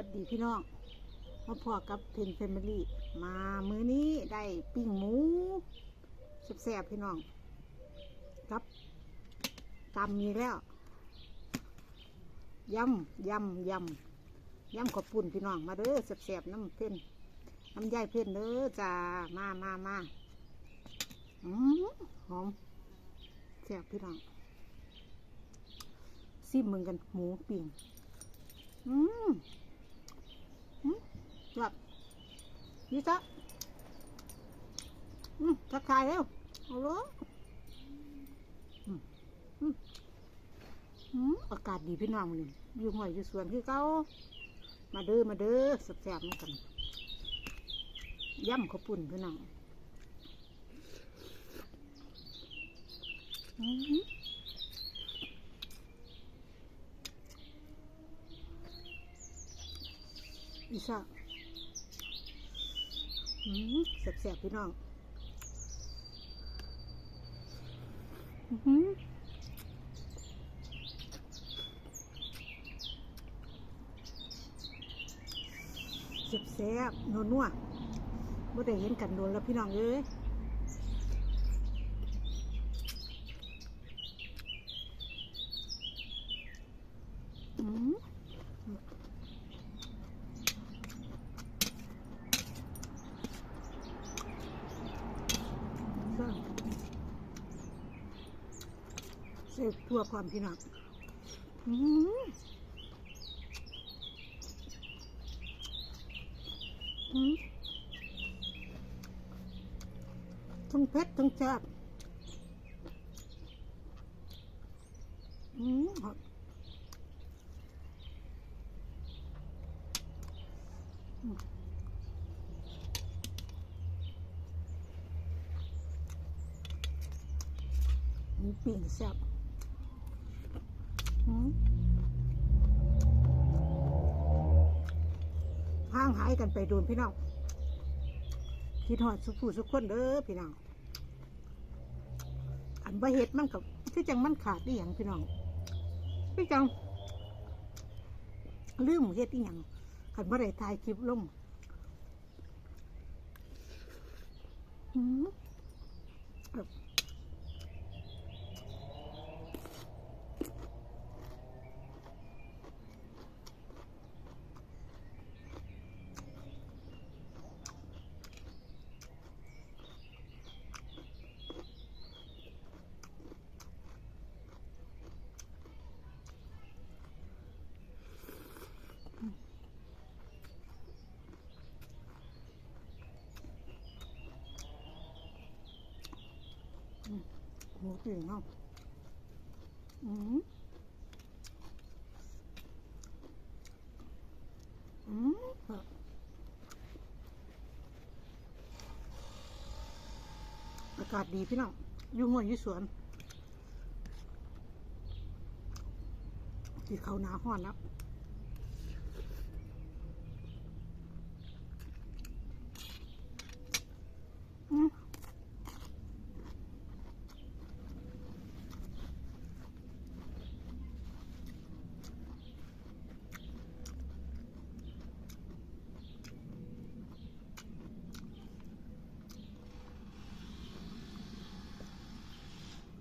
วัสดีพี่น้อง มาพอกับเพนเฟมิลี่ มามื้อนี้ได้ปิ้งหมูแซ่บๆพี่น้อง ครับตำมีแล้วยำยำยำยำขอบปุ่นพี่น้องมาเด้อแซ่บๆน้ำเพ่นน้ำย่ายเพ่นเด้อจ้ามามามาอืมหอมแซ่บพี่น้องซิมมึงกันหมูปิ้งอืม แบบนี่จ้ะอืมทักทายเร็วเอาลยอืมอืมอากาศดีพี่น้องมันนี่อยู่ห้วยอยู่สวนคือเก่ามาเด้อมาเด้อแซ่บๆเหมือนกันย่ำข้าวปุ่นพี่น้องอืมอีซ่าอืม แสบๆพี่น้องอือหือแสบๆนัวๆบ่ได้เห็นกันโดนแล้วพี่น้องเอ้ยอืม ก็เสิร์ฟทั่วความพี่น้องทั้งเผ็ดทั้งแซ่บอืมหอมอืมหมูปิ้งแซ่บอืมห่างหาย กันไปโดนพี่น้องคิดหอดสุผูสุกคนเด้อพี่น้องอันบะเห็ดมันกับคือจังมันขาดอีหยังพี่น้องคือจังลืมเฮ็ดอีหยังขันบ่ได้ถ่ายคลิปลงอืม หมูปิ้งเนาะอืมอืมอากาศดีพี่น้องอยู่ห้วยอยู่สวนที่เขาหนาห้อนแล้ว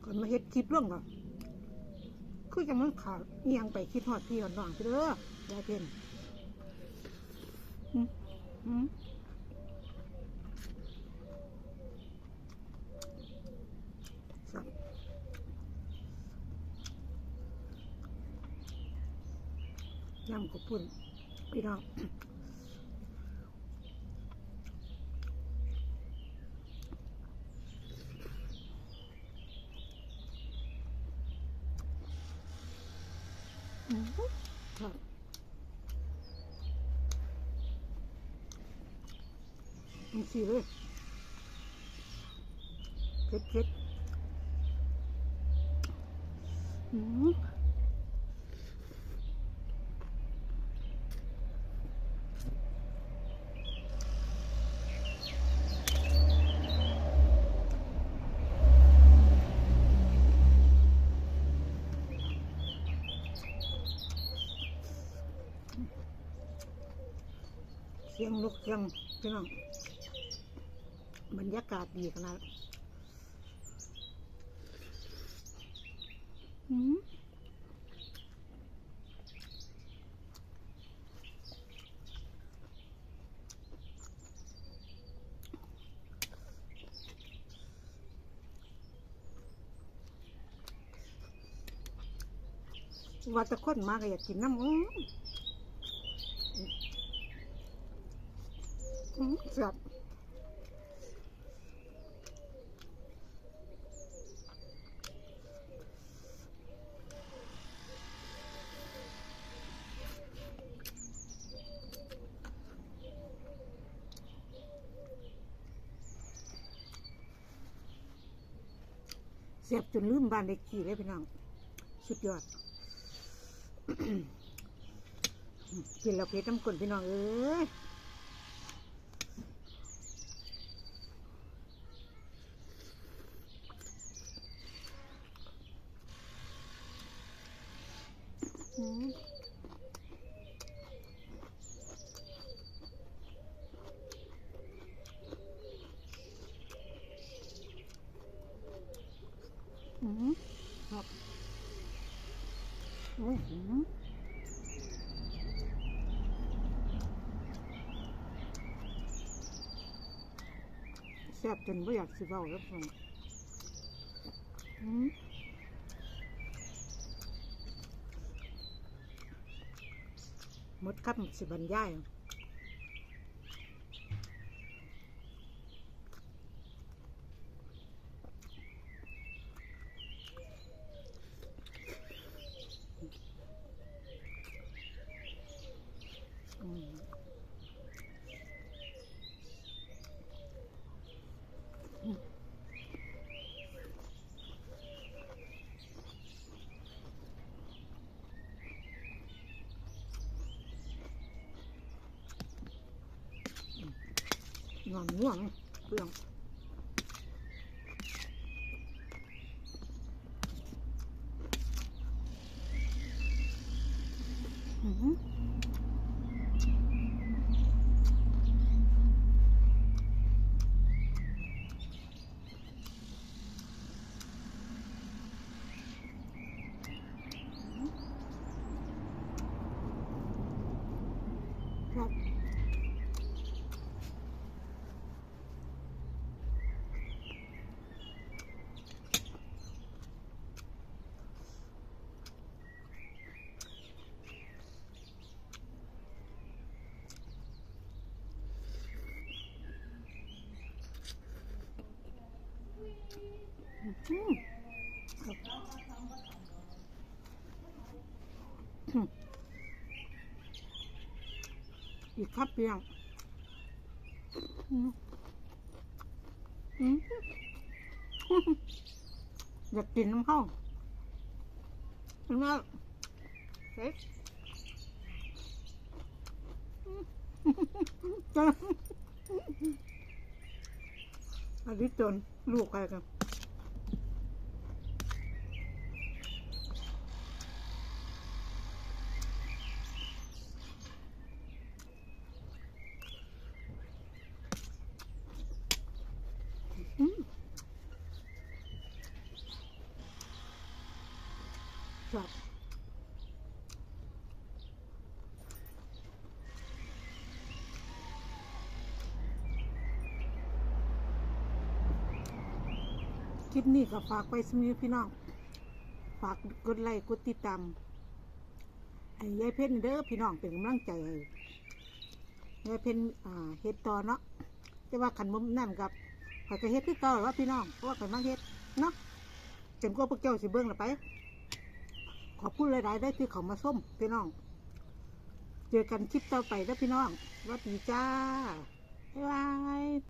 ก่อนมาเฮ็ดคลิปร่วงก่อนคือจังมันขาดเอียงไปคิดฮอดพี่ฮอดน้องเด้อยายเพ็ญอืมอืมสับยำกับปุ่นพี่น้อง มันสีเลยเผ็ดเผ็ดอืม สียงนกเสียงพี่น้องบรรยากาศดีขนาดอืมว่าตะคนมากอยากกินน้ำอื้ออืม เสียบเสียบจนลืมบ้านเด็กขี่เลยพี่น้อง สุดยอด กินแล้วเพชรน้ำกลนพี่น้องเอ้ย ครับอืมอืมแซ่บจนไม่อยากสิเบ้าแล้วพี่องอืมมดคำสิบรรยายอืม นอนง่ว อีกครับเพียงอืมอืมอยากกินน้ำข้าวนไหมเฮ้ยจนอันนี้จนลูกใครกัน อืม ครับคลิปนี้ก็ฝากไปสมีพี่น้อง ฝากกดไลค์กดติดตามให้ยายเพ่นเด้อพี่น้องเป็นกำลังใจยายเพ่นอ่าเฮ็ดต่อเนาะแต่ว่าขันมุมนั่นกับข้อยก็เฮ็ดคือเก่าแล้วพี่น้องเพราะว่าขันมาเฮ็ดเนาะจนกว่าพวกเจ้าสิเบิ่งละไป ขอบคุณหลายๆได้ที่เขามาส้มพี่น้อง เจอกันคลิปต่อไปแล้วพี่น้องสวัสดีจ้าบ๊ายบาย